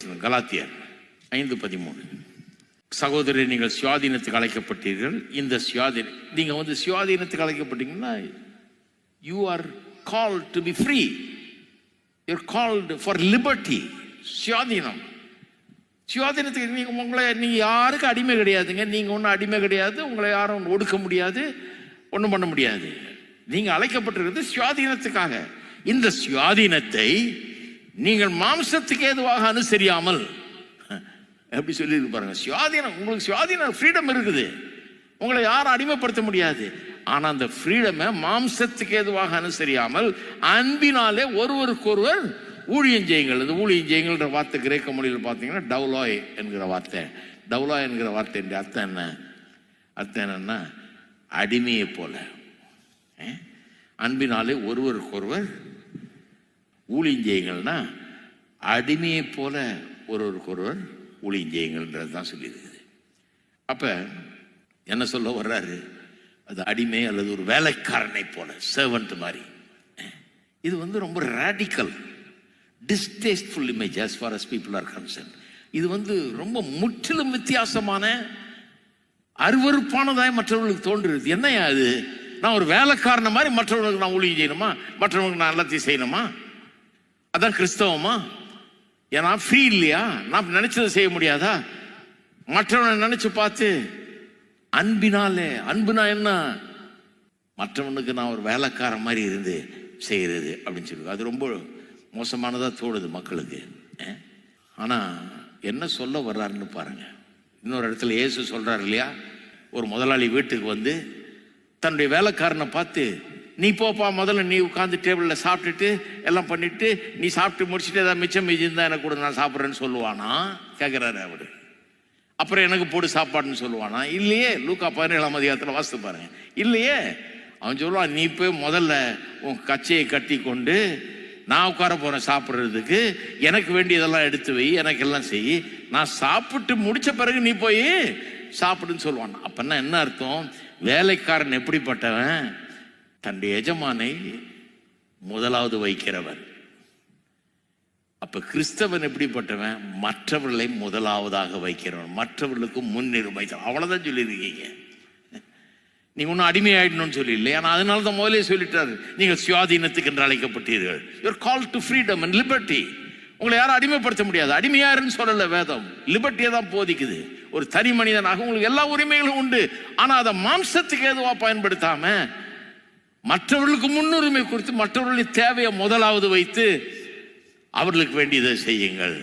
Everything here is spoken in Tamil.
கலாத்தியர் ஐந்து பதிமூணு. சகோதரி நீங்கள் சுயாதீனத்துக்கு அழைக்கப்பட்டீர்கள். இந்த சுயாதீன நீங்கள் வந்து சுயாதீனத்துக்கு அழைக்கப்பட்டீங்கன்னா you are call to be free you're called for liberty சுயாதீனம். சுயாதீனத்துக்கு நீங்கள் உங்களை நீங்கள் யாருக்கும் அடிமை கிடையாதுங்க. நீங்கள் ஒன்றும் அடிமை கிடையாது. உங்களை யாரும் ஒடுக்க முடியாது. ஒன்றும் பண்ண முடியாது. நீங்கள் அழைக்கப்பட்டிருக்கிறது சுயாதீனத்துக்காக. இந்த சுயாதீனத்தை நீங்கள் மாம்சத்துக்கு ஏதுவாக அனுசரியாமல் எப்படி சொல்லி பாருங்க சுவாதீனம் உங்களுக்கு சுவாதீனம் ஃப்ரீடம் இருக்குது. உங்களை யாரும் அடிமைப்படுத்த முடியாது. ஆனால் அந்த ஃப்ரீடமை மாம்சத்துக்கு ஏதுவாக அனுசரியாமல் அன்பினாலே ஒருவருக்கொருவர் ஊழியம் செய்யுங்கள். இந்த ஊழியம் செய்யுங்கள்ன்ற வார்த்தை கிரேக்க மொழியில் பார்த்தீங்கன்னா டவுலாய் என்கிற வார்த்தை. டவுலாய் என்கிற வார்த்தை அர்த்தம் என்ன? அர்த்தம் என்னன்னா அடிமையை போல. அஹ்? அன்பினாலே ஒருவருக்கொருவர் ஊழியம் அடிமையை போல ஒருவருக்கொருவர் ஊழியம் செய்யுங்கள்ன்றது தான் சொல்லியிருக்குது. அப்போ என்ன சொல்ல வர்றாரு? அது அடிமை அல்லது ஒரு வேலைக்காரனை போல சர்வன்ட் மாதிரி. இது வந்து ரொம்ப radical distasteful image as far as people are concern இது வந்து ரொம்ப முற்றிலும் வித்தியாசமான அருவருப்பானதாய் மற்றவர்களுக்கு தோன்றுறது. என்னையா அது நான் ஒரு வேலைக்காரன மாதிரி மற்றவர்களுக்கு நான் ஊழியம் செய்யணுமா? மற்றவங்களுக்கு நான் எல்லாத்தையும் செய்யணுமா? அதான் கிறிஸ்தவமா? ஏன்னா ஃப்ரீ இல்லையா? நான் நினைச்சதை செய்ய முடியாதா? மற்றவனை நினைச்சு பார்த்து அன்பினாலே அன்புனா என்ன? மற்றவனுக்கு நான் ஒரு வேலைக்காரன் மாதிரி இருந்து செய்கிறது அப்படின்னு சொல்லி அது ரொம்ப மோசமானதாக தோணுது மக்களுக்கு. ஆனால் என்ன சொல்ல வர்றாருன்னு பாருங்க. இன்னொரு இடத்துல இயேசு சொல்றாரு இல்லையா? ஒரு முதலாளி வீட்டுக்கு வந்து தன்னுடைய வேலைக்காரனை பார்த்து நீ போப்பா முதல்ல நீ உட்காந்து டேபிளில் சாப்பிட்டுட்டு எல்லாம் பண்ணிட்டு நீ சாப்பிட்டு முடிச்சுட்டு ஏதாவது மிச்சம் மிச்சம் இருந்தால் எனக்கு கூட நான் சாப்பிட்றேன்னு சொல்லுவானா? கேட்குறாரு அவர். அப்புறம் எனக்கு போடு சாப்பாடுன்னு சொல்லுவானா? இல்லையே லூக்கா பதினேழாம் அதிகாரத்தில் வாசித்து பாருங்க. இல்லையே அவன் சொல்லுவான் நீ போய் முதல்ல உன் கச்சையை கட்டி கொண்டு நான் உட்கார போகிறேன் சாப்பிட்றதுக்கு. எனக்கு வேண்டியதெல்லாம் எடுத்து வை எனக்கு எல்லாம் செய். நான் சாப்பிட்டு முடித்த பிறகு நீ போய் சாப்பிடுன்னு சொல்லுவான். அப்போன்னா என்ன அர்த்தம்? வேலைக்காரன் எப்படிப்பட்டவன்? தன் எஜமானை முதலாவது வைக்கிறவன். அப்ப கிறிஸ்தவன் எப்படிப்பட்டவன்? மற்றவர்களை முதலாவதாக வைக்கிறவன். மற்றவர்களுக்கு முன்னுரிமை தர- அவ்வளவுதான் சொல்லியிருக்கீங்க. நீங்க ஒன்றும் அடிமையாயிடணும்னு சொல்லி இல்லை ஆனால் அதனால தான் முதலே சொல்லிட்டாரு. நீங்கள் சுயாதீனத்துக்கு என்று அழைக்கப்பட்டீர்கள். Your call to freedom and liberty உங்களை யாரும் அடிமைப்படுத்த முடியாது. அடிமையாருன்னு சொல்லலை வேதம். லிபர்ட்டியை தான் போதிக்குது. ஒரு தனி மனிதனாக உங்களுக்கு எல்லா உரிமைகளும் உண்டு. ஆனால் அதை மாம்சத்துக்கு எதுவாக பயன்படுத்தாமல் மற்றவர்களுக்கு முன்னுரிமை கொடுத்து மற்றவர்களின் தேவையை முதலாவது வைத்து அவர்களுக்கு வேண்டியதை செய்யுங்கள்.